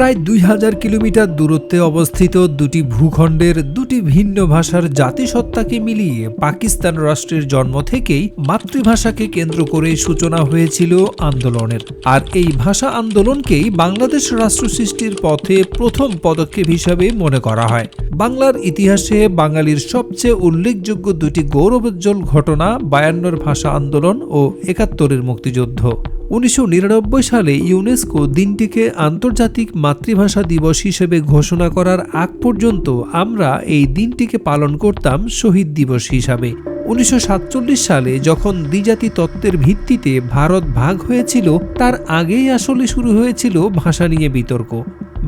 প্রায় দুই হাজার কিলোমিটার দূরত্বে অবস্থিত দুটি ভূখণ্ডের দুটি ভিন্ন ভাষার জাতিসত্তাকে মিলিয়ে পাকিস্তান রাষ্ট্রের জন্ম থেকেই মাতৃভাষাকে কেন্দ্র করে সূচনা হয়েছিল আন্দোলনের। আর এই ভাষা আন্দোলনকেই বাংলাদেশ রাষ্ট্র সৃষ্টির পথে প্রথম পদক্ষেপ হিসাবে মনে করা হয়। বাংলার ইতিহাসে বাঙালির সবচেয়ে উল্লেখযোগ্য দুটি গৌরবোজ্জ্বল ঘটনা বায়ান্নর ভাষা আন্দোলন ও একাত্তরের মুক্তিযুদ্ধ। উনিশশো নিরানব্বই সালে ইউনেস্কো দিনটিকে আন্তর্জাতিক মাতৃভাষা দিবস হিসেবে ঘোষণা করার আগ পর্যন্ত আমরা এই দিনটিকে পালন করতাম শহীদ দিবস হিসাবে। উনিশশো সাতচল্লিশ সালে যখন দ্বিজাতি তত্ত্বের ভিত্তিতে ভারত ভাগ হয়েছিল, তার আগেই আসলে শুরু হয়েছিল ভাষা নিয়ে বিতর্ক।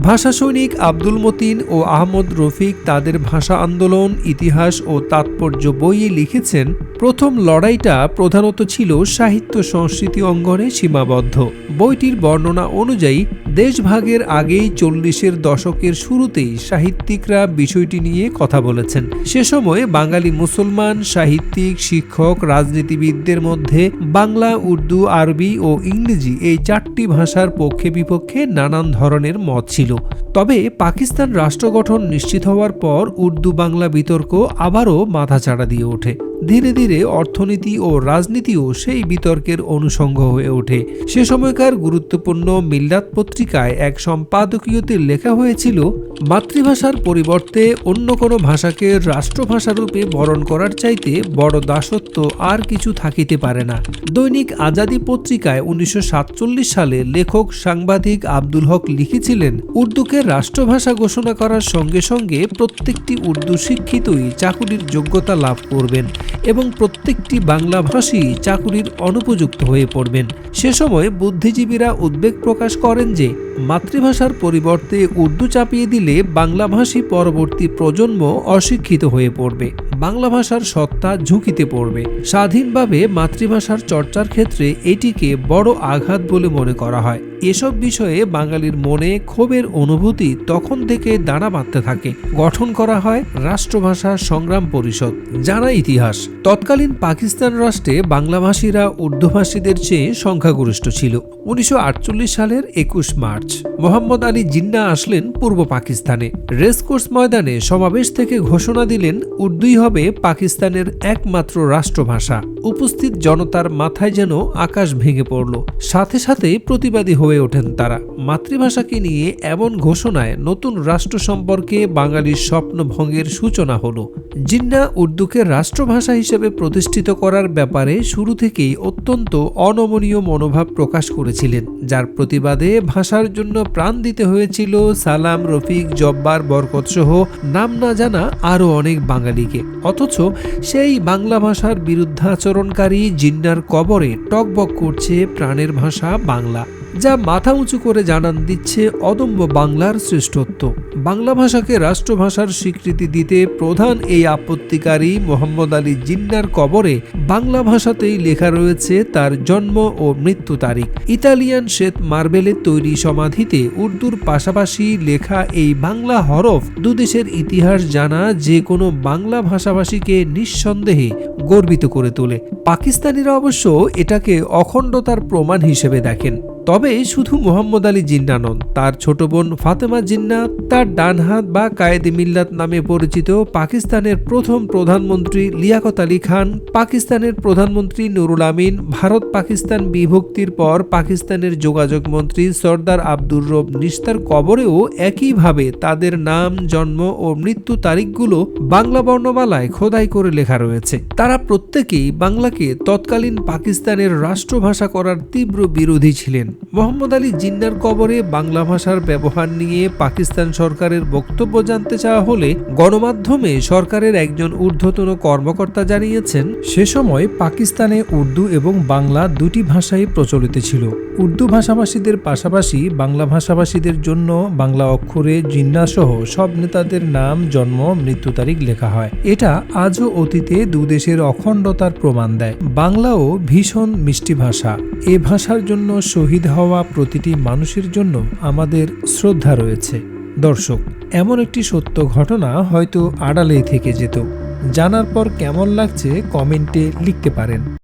ভাষা সৈনিক আব্দুল মতিন ও আহমদ রফিক তাদের ভাষা আন্দোলন, ইতিহাস ও তাৎপর্য বইয়ে লিখেছেন প্রথম লড়াইটা প্রধানত ছিল সাহিত্য সংস্কৃতি অঙ্গনে সীমাবদ্ধ। বইটির বর্ণনা অনুযায়ী, দেশভাগের আগেই চল্লিশের দশকের শুরুতেই সাহিত্যিকরা বিষয়টি নিয়ে কথা বলেছেন। সে সময় বাঙালি মুসলমান, সাহিত্যিক, শিক্ষক, রাজনীতিবিদদের মধ্যে বাংলা, উর্দু, আরবি ও ইংরেজি এই চারটি ভাষার পক্ষে বিপক্ষে নানান ধরনের মত ছিল। তবে পাকিস্তান রাষ্ট্র গঠন নিশ্চিত হওয়ার পর উর্দু বাংলা বিতর্ক আবারও মাথাচাড়া দিয়ে ওঠে। ধীরে ধীরে অর্থনীতি ও রাজনীতিও সেই বিতর্কের অনুষঙ্গ হয়ে ওঠে। সে সময়কার গুরুত্বপূর্ণ মিল্লাত পত্রিকায় এক সম্পাদকীয়তে লেখা হয়েছিল মাতৃভাষার পরিবর্তে অন্য কোনো ভাষাকে রাষ্ট্রভাষা রূপে বরণ করার চাইতে বড় দাসত্ব আর কিছু থাকিতে পারে না। দৈনিক আজাদি পত্রিকায় উনিশশো সাতচল্লিশ সালে লেখক সাংবাদিক আব্দুল হক লিখেছিলেন, উর্দুকে রাষ্ট্রভাষা ঘোষণা করার সঙ্গে সঙ্গে প্রত্যেকটি উর্দু শিক্ষিতই চাকুরির যোগ্যতা লাভ করবেন এবং প্রত্যেকটি বাংলাভাষী চাকুরির অনুপযুক্ত হয়ে পড়বেন। সে সময় বুদ্ধিজীবীরা উদ্বেগ প্রকাশ করেন যে, মাতৃভাষার পরিবর্তে উর্দু চাপিয়ে দিলে বাংলাভাষী পরবর্তী প্রজন্ম অশিক্ষিত হয়ে পড়বে। বাংলা ভাষার সত্তা ঝুঁকিতে পড়বে। স্বাধীনভাবে মাতৃভাষার চর্চার ক্ষেত্রে এটিকে বড় আঘাত বলে মনে করা হয়। এসব বিষয়ে বাঙালির মনে ক্ষোভের অনুভূতি তখন থেকে দাঁড়া বাঁধতে থাকে। গঠন করা হয় রাষ্ট্রভাষা সংগ্রাম পরিষদ, জানা ইতিহাস। তৎকালীন পাকিস্তান রাষ্ট্রে বাংলাভাষীরা উর্দুভাষীদের চেয়ে সংখ্যাগরিষ্ঠ ছিল। উনিশশো আটচল্লিশ সালের একুশ মার্চ, মোহাম্মদ আলী জিন্না আসলেন পূর্ব পাকিস্তানে। রেসকোর্স ময়দানে সমাবেশ থেকে ঘোষণা দিলেন, উর্দুই হবে পাকিস্তানের একমাত্র রাষ্ট্রভাষা। উপস্থিত জনতার মাথায় যেন আকাশ ভেঙে পড়ল। সাথে সাথে প্রতিবাদী হয়ে ওঠেন তারা। মাতৃভাষাকে নিয়ে এমন ঘোষণায় নতুন রাষ্ট্র সম্পর্কে বাঙালির স্বপ্ন ভঙ্গের সূচনা হলো। জিন্না উর্দুকে রাষ্ট্রভাষা হিসেবে প্রতিষ্ঠিত করার ব্যাপারে শুরু থেকেই অত্যন্ত অনমনীয় মনোভাব প্রকাশ করেছিলেন, যার প্রতিবাদে ভাষার জন্য প্রাণ দিতে হয়েছিল সালাম, রফিক, জব্বার বরকত সহ নাম না জানা আরও অনেক বাঙালিকে। অথচ সেই বাংলা ভাষার বিরুদ্ধাচরণকারী জিন্নার কবরে টকবক করছে প্রাণের ভাষা বাংলা। যা মাথা উঁচু করে জানান দিচ্ছে অদম্য বাংলার শ্রেষ্ঠত্ব। বাংলা ভাষাকে রাষ্ট্রভাষার স্বীকৃতি দিতে প্রধান এই আপত্তিকারী মোহাম্মদ আলী জিন্নার কবরে বাংলা ভাষাতেই লেখা রয়েছে তার জন্ম ও মৃত্যু তারিখ। ইতালিয়ান শ্বেত মার্বেলের তৈরি সমাধিতে উর্দুর পাশাপাশি লেখা এই বাংলা হরফ দুদেশের ইতিহাস জানা যে কোনো বাংলা ভাষাভাষীকে নিঃসন্দেহে গর্বিত করে তোলে। পাকিস্তানিরা অবশ্য এটাকে অখণ্ডতার প্রমাণ হিসেবে দেখেন। তবে শুধু মোহাম্মদ আলী জিন্না নন, তার ছোট বোন ফাতেমা জিন্না, তার ডানহাত বা কায়েদে মিল্লাত নামে পরিচিত পাকিস্তানের প্রথম প্রধানমন্ত্রী লিয়াকত আলী খান, পাকিস্তানের প্রধানমন্ত্রী নুরুল আমিন, ভারত পাকিস্তান বিভক্তির পর পাকিস্তানের যোগাযোগ মন্ত্রী সর্দার আব্দুর রব নিস্তার কবরেও একইভাবে তাদের নাম, জন্ম ও মৃত্যু তারিখগুলো বাংলা বর্ণমালায় খোদাই করে লেখা রয়েছে। তারা প্রত্যেকেই বাংলাকে তৎকালীন পাকিস্তানের রাষ্ট্রভাষা করার তীব্র বিরোধী ছিলেন। মোহাম্মদ আলী জিন্নার কবরে বাংলা ভাষার ব্যবহার নিয়ে পাকিস্তান সরকারের বক্তব্য জানতে চাওয়া হলে গণমাধ্যমে সরকারের একজন ঊর্ধ্বতন কর্মকর্তা জানিয়েছেন, সে সময় পাকিস্তানে উর্দু এবং বাংলা দুটি ভাষাই প্রচলিত ছিল। উর্দু ভাষাভাষীদের পাশাপাশি বাংলা ভাষাভাষীদের জন্য বাংলা অক্ষরে জিন্নাসহ সব নেতাদের নাম, জন্ম, মৃত্যু তারিখ লেখা হয়। এটা আজও অতীতে দুদেশের অখণ্ডতার প্রমাণ দেয়। বাংলাও ভীষণ মিষ্টি ভাষা। এ ভাষার জন্য শহীদ হওয়া প্রতিটি মানুষের জন্য আমাদের শ্রদ্ধা রয়েছে। দর্শক, এমন একটি সত্য ঘটনা হয়তো আড়ালেই থেকে যেত। জানার পর কেমন লাগছে কমেন্টে লিখতে পারেন।